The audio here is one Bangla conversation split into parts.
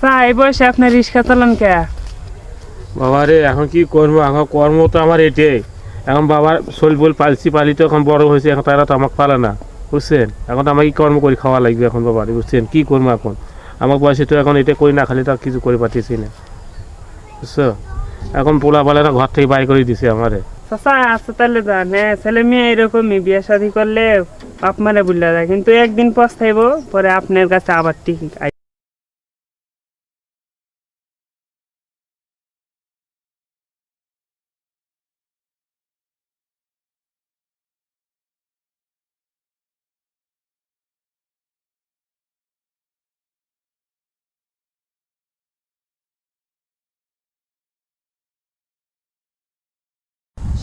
চাচা এই বয়সে আপনি রিক্সা চালান কে? বাবা রে এখন কি করব? এখন কর্ম তো আমার এটাই এখন বাবার শোল বল পালছি পালি তো এখন বড় হয়েছে এখন তারা তো আমাকে পালে না। বুঝছেন? এখন তো আমাকে কর্ম করে খাওয়া লাগবে এখন বাবা বুঝছেন? কি করব এখন? আমার বয়সে তো এখন এটা করি না খালি তো কিছু করে পাঠিয়েছি না। বুঝছ? এখন পোলা পালেরা ঘর থেকে বাই করে দিছে আমারে। চাচা আচ্ছা তাহলে যান হ্যাঁ ছেলে মেয়ে এরকমই বিয়ে শাদি করলে বাপ মানে বুঝলা যায় কিন্তু একদিন পস্তাইব পরে আপনার কাছে আবার ঠিক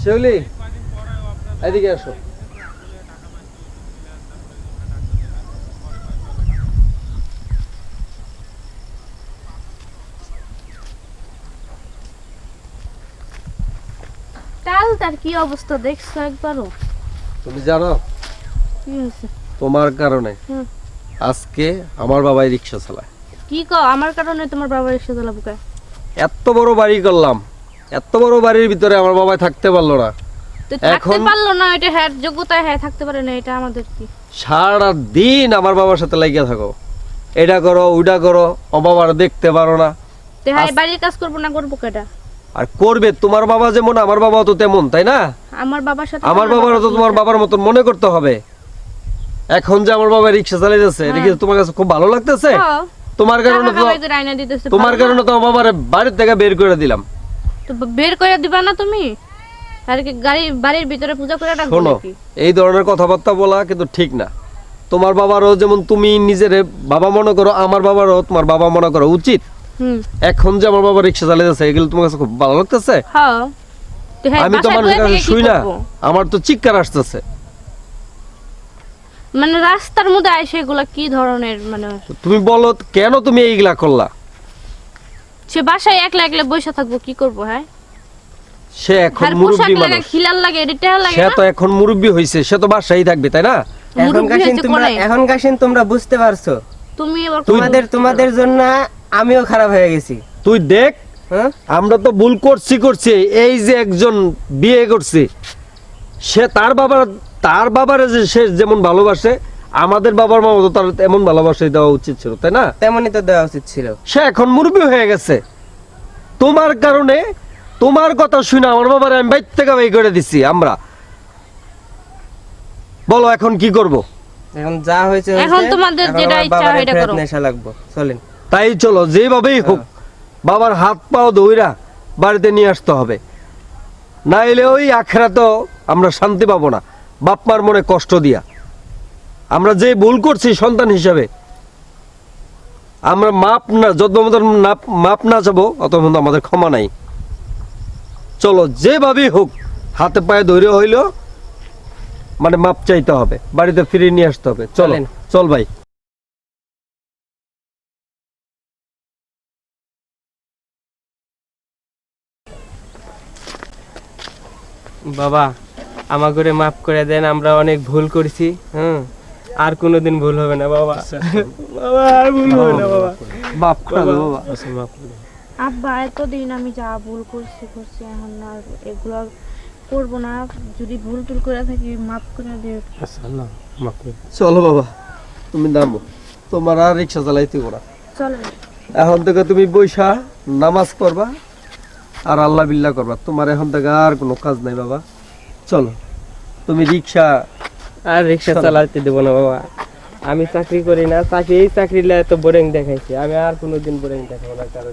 শিউলি এদিকে আসো। তার কি অবস্থা দেখছ একবারও? তুমি জানো? কি হয়েছে? তোমার কারণে। আজকে আমার বাবাই রিক্সা চালায়। কি কও আমার কারণে তোমার বাবা রিক্সা চালাবো কে? এত বড় বাড়ি করলাম। এত বড় বাড়ির ভিতরে আমার বাবাই থাকতে পারল না। তো থাকতে এখন- পারল না এটা হ্যাঁ যোগ্যতায় হ্যাঁ থাকতে পারে না এটা আমাদের কি? সারা দিন আমার বাবার সাথে লাগিয়ে থাকো। এটা করো করো ও বাবার দেখতে পারো না। তো হ্যাঁ বাড়ির কাজ করব না করব কেটা আর করবে তোমার বাবা যেমন আমার বাবাও তো তেমন তাই না? আমার বাবার সাথে আমার বাবারও তো তোমার বাবার মতন মনে করতে হবে। এখন যে আমার বাবা রিক্সা চালিয়ে যাচ্ছে এটা কি তোমার কাছে খুব ভালো লাগতেছে? হ্যাঁ, তোমার কারণে তো তোমার কারণে তো আমার বাবার বাড়ির থেকে বের করে দিলাম। তো বের করে দিবা না তুমি? আর কি গাড়ি বাড়ির ভিতরে পূজা করে রাখব শোনো নাকি? এই ধরনের কথাবার্তা বলা কিন্তু ঠিক না। তোমার বাবারও যেমন তুমি নিজের বাবা মনে করো আমার বাবারও তোমার বাবা মনে করো উচিত। হুম। এখন যে আমার বাবা রিক্সা চালিয়ে যাচ্ছে এগুলো তোমার কাছে খুব ভালো লাগতেছে? হ্যাঁ। তো হ্যাঁ আমি তো বাসায় মানুষের কাছে থেকে কি শুই না। করব? আমার তো চিৎকার আসতেছে। মানে রাস্তার মধ্যে আইসে এগুলা কি ধরনের মানে তুমি বলো কেন তুমি এইগুলা করলা? সে বাসায় একলা একলা বসে থাকব কি করব হ্যাঁ? সে এখন মুরব্বী লাগে মানুষ। খিলাল লাগে এটা লাগে সে তো এখন মুরব্বী হয়েছে সে তো বাসায় থাকবে তাই না? সিন হয়েছে তোমরা কোনে? এখনকার সিন তোমরা বুঝতে পারছ। তুমি এবার তোমাদের তোমাদের জন্য আমিও খারাপ হয়ে গেছি। তুই দেখ হ্যাঁ? আমরা তো ভুল করছি করছি। এই যে একজন বিয়ে করছে সে তার বাবার তার বাবার যে সে যেমন ভালোবাসে আমাদের বাবার মা তো তার এমন ভালোবাসাই দেওয়া উচিত ছিল তাই না? তেমনই তো দেওয়া উচিত ছিল। সে এখন মুরব্বী হয়ে গেছে। তোমার কারণে তোমার কথা শুনে আমার বাবার আমি বাইর থেকে বাই করে দিছি আমরা। বলো এখন কি করব? এখন যা হয়েছে এখন তোমাদের যেটা ইচ্ছা বাবারে এটা করো। নেশা লাগবো চলেন। তাই চলো যেভাবেই হোক বাবার হাত পাও দইরা বাড়িতে নিয়ে আসতে হবে। না এলে ওই আখড়া তো আমরা শান্তি পাবো না। বাপ মার মনে কষ্ট দিয়া। আমরা যে ভুল করছি সন্তান হিসাবে আমরা মাপ না যত না- মাপ না যাব অত আমাদের ক্ষমা নাই। চলো যেভাবেই হোক হাতে পায়ে ধৈর্য হইল মানে মাপ চাইতে হবে বাড়িতে ফিরিয়ে নিয়ে আসতে হবে। চলো। চল ভাই। বাবা আমা করে মাফ করে দেন আমরা অনেক ভুল করেছি হুম? আর কোনোদিন ভুল হবে না বাবা। বাবা আর ভুল হবে না বাবা। মাপ করে দেবো বাবা। আচ্ছা মাফ করে দাও। আব্বা এতদিন আমি যা ভুল করছি করছি এখন আর এগুলো করব না। যদি ভুল টুল করে থাকি মাফ করে দিও। আচ্ছা না মাফ করে চলো বাবা তুমি নামো। তোমার আর রিক্সা চালাইতে না। চলো। এখন থেকে তুমি বৈশা নামাজ পড়বা আর আল্লাহ বিল্লাহ করবা। তোমার এখন থেকে আর কোনো কাজ নাই বাবা। চলো তুমি রিক্সা আর রিক্সা চালাতে দেবো না বাবা। আমি চাকরি করি না চাকরি এই চাকরি লাই তো বোরিং দেখাইছি। আমি আর কোনোদিন বোরিং দেখাবো না কারও।